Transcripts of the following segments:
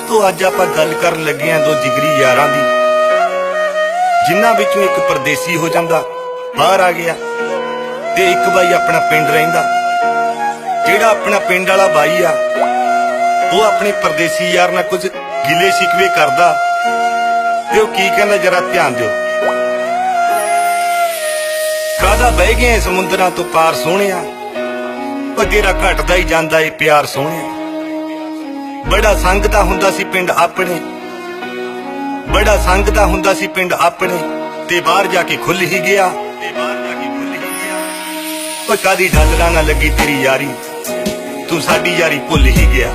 ਦੋਸਤੋ, ਅੱਜ ਆਪਾਂ ਗੱਲ ਕਰਨ ਲੱਗੇ ਆਂ ਦੋ ਜਿਗਰੀ ਯਾਰਾਂ ਦੀ। ਜਿਨ੍ਹਾਂ ਵਿੱਚੋਂ ਇੱਕ ਪਰਦੇਸੀ ਹੋ ਜਾਂਦਾ, ਬਾਹਰ ਆ ਗਿਆ ਤੇ ਇੱਕ ਬਾਈ ਆਪਣਾ ਪਿੰਡ ਰਹਿੰਦਾ। ਜਿਹੜਾ ਆਪਣਾ ਪਿੰਡ ਵਾਲਾ ਬਾਈ ਆ, ਉਹ ਆਪਣੇ ਪਰਦੇਸੀ ਯਾਰ ਨਾਲ ਕੁਝ ਗਿਲੇ ਸ਼ਿਕਵੇ ਕਰਦਾ। ਤੇ ਉਹ ਕੀ ਕਹਿੰਦਾ, ਜਰਾ ਧਿਆਨ ਦਿਓ। ਕਾਦਾ ਬਹਿ ਗਏ ਸਮੁੰਦਰਾਂ ਤੋਂ ਪਾਰ ਸੋਹਣਿਆ? ਉਹ ਤੇਰਾ ਘਟਦਾ ਹੀ ਜਾਂਦਾ ਏ ਪਿਆਰ ਸੋਹਣਿਆ। ਬੜਾ ਸੰਗ ਦਾ ਹੁੰਦਾ ਸੀ ਪਿੰਡ ਆਪਣੇ। ਬੜਾ ਸੰਗ ਦਾ ਹੁੰਦਾ ਸੀ ਪਿੰਡ ਆਪਣੇ। ਤੇ ਬਾਹਰ ਜਾ ਕੇ ਖੁੱਲ ਹੀ ਗਿਆ। ਤੇ ਬਾਹਰ ਜਾ ਕੇ ਖੁੱਲ ਹੀ ਗਿਆ। ਓਏ ਕਾਦੀ ਢਾਲਣਾ ਨਾ ਲੱਗੀ ਤੇਰੀ ਯਾਰੀ। ਤੂੰ ਸਾਡੀ ਯਾਰੀ ਭੁੱਲ ਹੀ ਗਿਆ।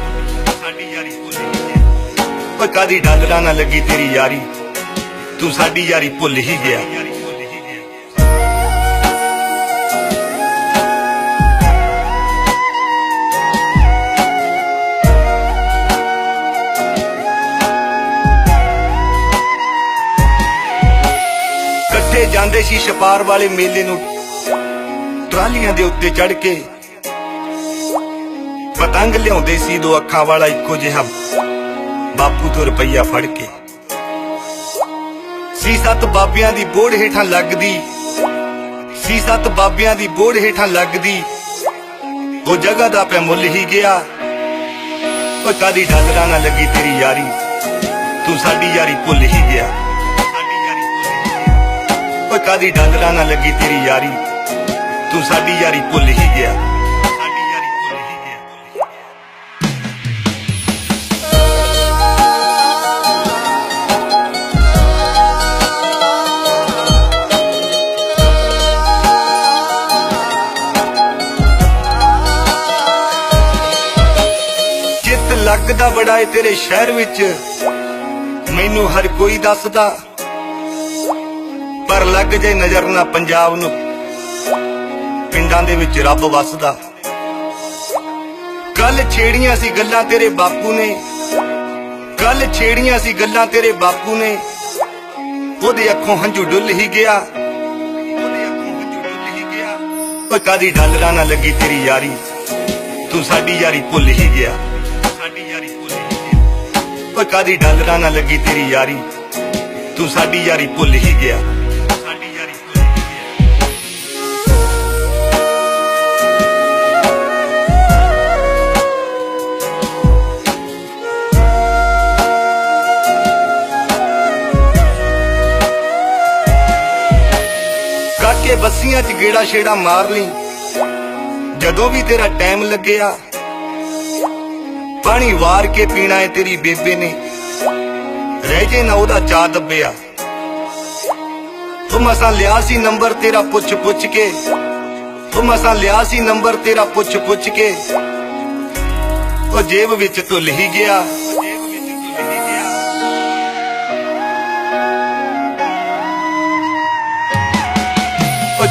ਸਾਡੀ ਯਾਰੀ ਭੁੱਲ ਹੀ ਗਿਆ। ਓਏ ਕਾਦੀ ਢਾਲਣਾ ਨਾ ਲੱਗੀ ਤੇਰੀ ਯਾਰੀ। ਤੂੰ ਸਾਡੀ ਯਾਰੀ ਭੁੱਲ ਹੀ ਗਿਆ। ਜਾਂਦੇ ਸੀ ਛਪਾਰ ਵਾਲੇ ਮੇਲੇ ਨੂੰ, ਟਰਾਲੀਆਂ ਦੇ ਉੱਤੇ ਚੜ ਕੇ। ਪਤੰਗ ਲਿਆਉਂਦੇ ਸੀ, ਦੋ ਅੱਖਾਂ ਵਾਲਾ ਇੱਕੋ ਜਿਹਾ। ਬਾਪੂ ਤੋਂ ਰੁਪਈਆ ਫੜ ਕੇ। ਸੀ ਸੱਤ ਬਾਬਿਆਂ ਦੀ ਬੋੜ ਹੇਠਾਂ ਲੱਗਦੀ। ਸੀ ਸੱਤ ਬਾਬਿਆਂ ਦੀ ਬੋੜ ਹੇਠਾਂ ਲੱਗਦੀ। ਉਹ ਜਗ੍ਹਾ ਦਾ ਪੈ ਮੁੱਲ ਹੀ ਗਿਆ। ਓਏ ਕਾਦੀ ਢਾਲਣਾ ਨਾ ਲੱਗੀ ਤੇਰੀ ਯਾਰੀ। ਤੂੰ ਸਾਡੀ ਯਾਰੀ ਭੁੱਲ ਹੀ ਗਿਆ। ਕਾਦੀ ਢਾਲਣਾ ਨਾ ਲੱਗੀ ਤੇਰੀ ਯਾਰੀ? ਤੂੰ ਸਾਡੀ ਯਾਰੀ ਭੁੱਲ ਹੀ ਗਿਆ। ਚਿੱਤ ਲੱਗਦਾ ਬੜਾ ਏ ਤੇਰੇ ਸ਼ਹਿਰ ਵਿੱਚ। ਮੈਨੂੰ ਹਰ ਕੋਈ ਦੱਸਦਾ। ਲੱਗ ਜੇ ਨਜ਼ਰ ਨਾ ਪੰਜਾਬ ਨੂੰ। ਪਿੰਡਾਂ ਦੇ ਵਿੱਚ ਰੱਬ ਵੱਸਦਾ। ਕੱਲ ਛੇੜੀਆਂ ਸੀ ਗੱਲਾਂ ਤੇਰੇ ਬਾਪੂ ਨੇ। ਕੱਲ ਛੇੜੀਆਂ ਸੀ ਗੱਲਾਂ ਤੇਰੇ ਬਾਪੂ ਨੇ। ਉਹਦੇ ਅੱਖੋਂ ਹੰਝੂ ਡੁੱਲ ਹੀ ਗਿਆ। ਓਏ ਕਾਦੀ ਢਾਲਣਾ ਨਾ ਲੱਗੀ ਤੇਰੀ ਯਾਰੀ। ਤੂੰ ਸਾਡੀ ਯਾਰੀ ਭੁੱਲ ਹੀ ਗਿਆ। ਸਾਡੀ ਯਾਰੀ ਭੁੱਲ ਹੀ ਗਿਆ। ਓਏ ਕਾਦੀ ਢਾਲਣਾ ਨਾ ਲੱਗੀ ਤੇਰੀ ਯਾਰੀ। ਤੂੰ ਸਾਡੀ ਯਾਰੀ ਭੁੱਲ ਹੀ ਗਿਆ। ਕਾਕੇ ਬੱਸੀਆਂ 'ਚ ਗੇੜਾ ਛੇੜਾ ਮਾਰ ਲਈ। ਜਦੋਂ ਵੀ ਤੇਰਾ ਟਾਈਮ ਲੱਗਿਆ, ਪਾਣੀ ਵਾਰ ਕੇ ਪੀਣਾ ਏ ਤੇਰੀ ਬੇਬੇ ਨੇ। ਰਹਿ ਜੇ ਨਾ ਉਹਦਾ ਚਾ ਦੱਬਿਆ। ਤੂੰ ਮਸਾਂ ਲਿਆ ਸੀ ਨੰਬਰ ਤੇਰਾ ਪੁੱਛ ਪੁੱਛ ਕੇ। ਤੂੰ ਮਸਾਂ ਲਿਆ ਸੀ ਨੰਬਰ ਤੇਰਾ ਪੁੱਛ ਪੁੱਛ ਕੇ। ਉਹ ਜੇਬ ਵਿੱਚ ਧੁੱਲ ਹੀ ਗਿਆ।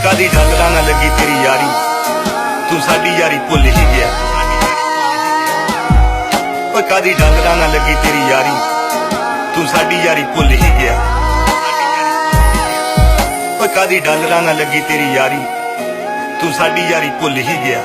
ਕਾਦੀ ਢੰਗਰਾ ਨਾਲ ਲੱਗੀ ਤੇਰੀ ਯਾਰੀ? ਤੂੰ ਸਾਡੀ ਯਾਰੀ ਭੁੱਲ ਹੀ ਗਿਆ। ਓਏ ਕਾਦੀ ਢੰਗਰਾ ਨਾ ਲੱਗੀ ਤੇਰੀ ਯਾਰੀ? ਤੂੰ ਸਾਡੀ ਯਾਰੀ ਭੁੱਲ ਹੀ ਗਿਆ। ਓਏ ਕਾਦੀ ਢੰਗਰਾ ਨਾ ਲੱਗੀ ਤੇਰੀ ਯਾਰੀ? ਤੂੰ ਸਾਡੀ ਯਾਰੀ ਭੁੱਲ ਹੀ ਗਿਆ।